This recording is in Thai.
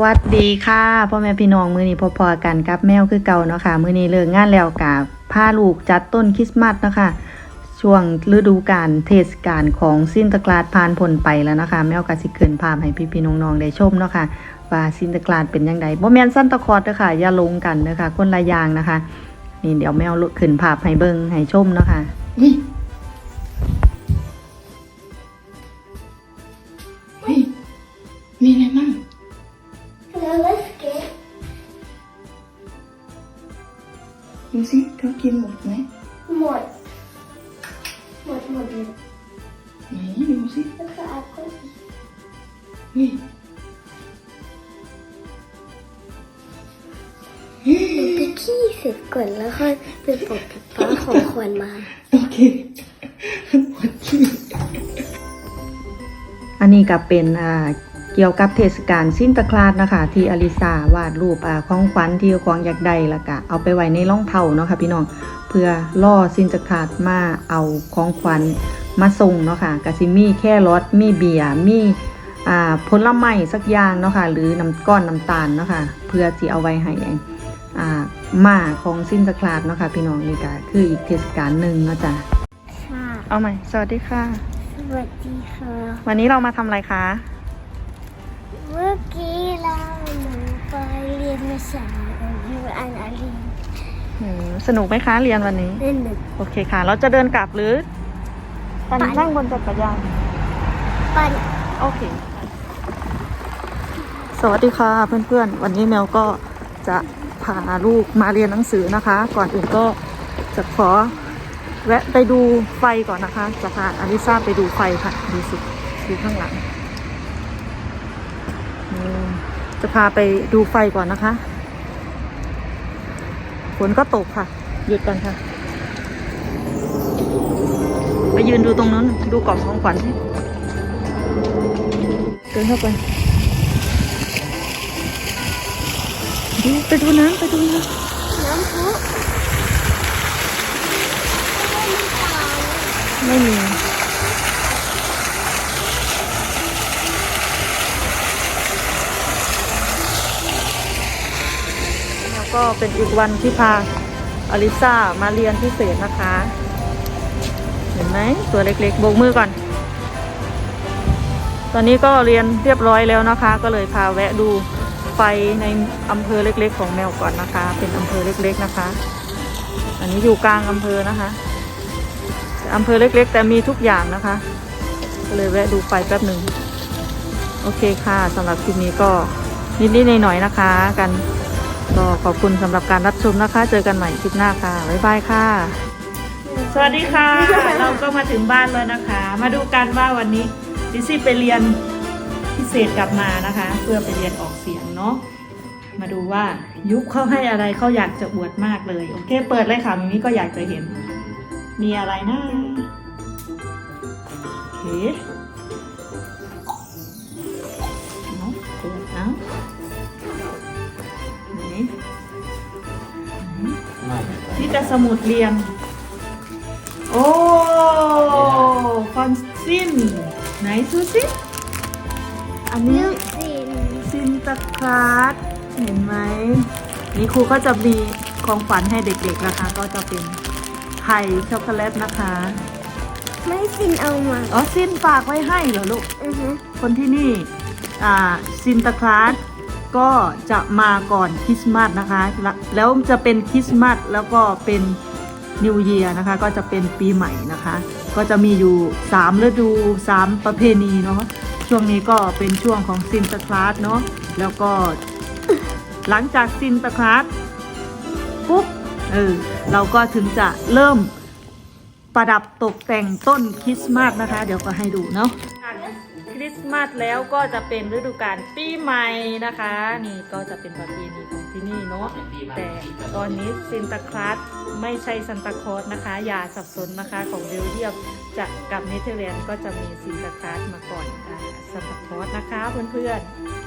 สวัสดีค่ะพ่อแม่พี่น้องมือนี้พบๆกันกับแมวคือเก่าเนาะค่ะมือนี้เลิกงานแล้วกับพาลูกจัดต้นคริสต์มาสเนาะค่ะช่วงฤดูกาลเทศกาลของซินตะกลาดผ่านพ้นไปแล้วนะคะ แมวก็สิเกินภาพให้พี่ๆน้องๆได้ชมเนาะค่ะว่าซินตะกลาดเป็นยังไงบ่แม่นซันตะคอดเด้อค่ะอย่าลงกันเด้อค่ะคนละอย่างนะคะ นี่เดี๋ยวแมวขึ้นภาพให้เบิ่งให้ชมเนาะค่ะ ดูสิเขากินหมดไหมหมด หมดหมดเลยไหนดูสิแล้วก็เอาก็เฮ้ยเฮ้ยไปขี้เสร็จก่อนแล้วค่อยไปปลดป๊าของขวัญมา โอเคหมดขี้อันนี้ก็เป็นอ่า เกี่ยวกับเทศกาลสิ้นตะคลาดนะคะ ที่อลิซาวาดรูปอ่าของขวัญที่ของอยากได้แล้วก็เอาไปไว้ในร่องเท่าเนาะค่ะพี่น้องเพื่อล่อสิ้นตะคลาดมาเอาของขวัญมาส่งเนาะค่ะกะสิมีแค่รสมีเบียร์มีอ่าผลไม้สักอย่างเนาะค่ะหรือน้ำก้อนน้ำตาลเนาะค่ะเพื่อที่เอาไว้ให้อ่ามาของสิ้นตะคลาดเนาะค่ะพี่น้องนี่ก็คืออีกเทศกาลหนึ่งเนาะจ้ะค่ะเอาใหม่สวัสดีค่ะ สวัสดีค่ะ วันนี้เรามาทำอะไรคะ เมื่อกี้เราหนูไปเรียนภาษาอยู่อันอาลีอืมสนุกไหมคะเรียนวันนี้ เล่นหนึ่งโอเคค่ะ เราจะเดินกลับหรือปั่นปั่นนั่งบนจักรยาน ปันโอเค สวัสดีค่ะเพื่อนๆ วันนี้แมวก็จะพาลูกมาเรียนหนังสือนะคะ ก่อนอื่นก็จะขอแวะไปดูไฟก่อนนะคะ จะพาอลิซาไปดูไฟค่ะ ดูสิดูข้างหลังอืม จะพาไปดูไฟก่อนนะคะ ฝนก็ตกค่ะ หยุดก่อนค่ะ ไปยืนดูตรงนั้น ดูกล่องของขวัญสิเดินเข้าไปดูไปดูน้ำไปดูน้ำน้ำพุไม่มี ก็เป็นอีกวันที่พาอลิซามาเรียนพิเศษนะคะ เห็นไหมตัวเล็กๆโบกมือก่อน ตอนนี้ก็เรียนเรียบร้อยแล้วนะคะ ก็เลยพาแวะดูไฟในอำเภอเล็กๆ ของแมวก่อนนะคะ เป็นอำเภอเล็กๆนะคะ อันนี้อยู่กลางอำเภอนะคะอำเภอเล็กๆ แต่มีทุกอย่างนะคะ ก็เลยแวะดูไฟแป๊บหนึ่งโอเคค่ะสำหรับคลิปนี้ก็นิดๆหน่อยๆนะคะ กัน ก็ขอบคุณสำหรับการรับชมนะคะ เจอกันใหม่คลิปหน้าค่ะ บ๊ายบายค่ะ สวัสดีค่ะ เราก็มาถึงบ้านแล้วนะคะ มาดูกันว่าวันนี้ดิซี่ไปเรียนพิเศษกลับมานะคะ เพื่อไปเรียนออกเสียงเนาะมาดูว่ายุคเขาให้อะไรเขาอยากจะอวดมากเลยโอเค เปิดเลยค่ะมินี้ก็อยากจะเห็น มีอะไรนะโอเค จะสมุดเรียนโอ้คอนซินไหนดูสิอันนี้ลูกสินซินตาคลาสเห็นไหมนี่ครูก็จะมีของขวัญให้เด็กๆนะคะ ก็จะเป็นไข่ช็อกโกแลตนะคะ ไม่สินเอามาอ๋อซินฝากไว้ให้เหรอลูก อือฮึคนที่นี่ อ่าซินตาคลาส ก็จะมาก่อนคริสต์มาสนะคะ แล้วจะเป็นคริสต์มาสแล้วก็เป็นนิวเยียนะคะ ก็จะเป็นปีใหม่นะคะ ก็จะมีอยู่ 3 ฤดู 3 ประเพณีเนาะช่วงนี้ก็เป็นช่วงของซินตาคลาสเนาะแล้วก็หลังจากซินตาคลาสปุ๊บเออเราก็ถึงจะเริ่มประดับตกแต่งต้นคริสต์มาสนะคะ เดี๋ยวก็ให้ดูเนาะ ริสต์มาสแล้วก็จะเป็นฤดูกาลปีใหม่นะคะ นี่ก็จะเป็นประเพณีของที่นี่เนาะแต่ตอนนี้ซินตาคลาสไม่ใช่ซันตาคลอสนะคะ อย่าสับสนนะคะของเบลเยียมจะกับเนเธอร์แลนด์ก็จะมีซินตาคลาสมาก่อนอ่าซันตาคลอสนะคะเพื่อนๆ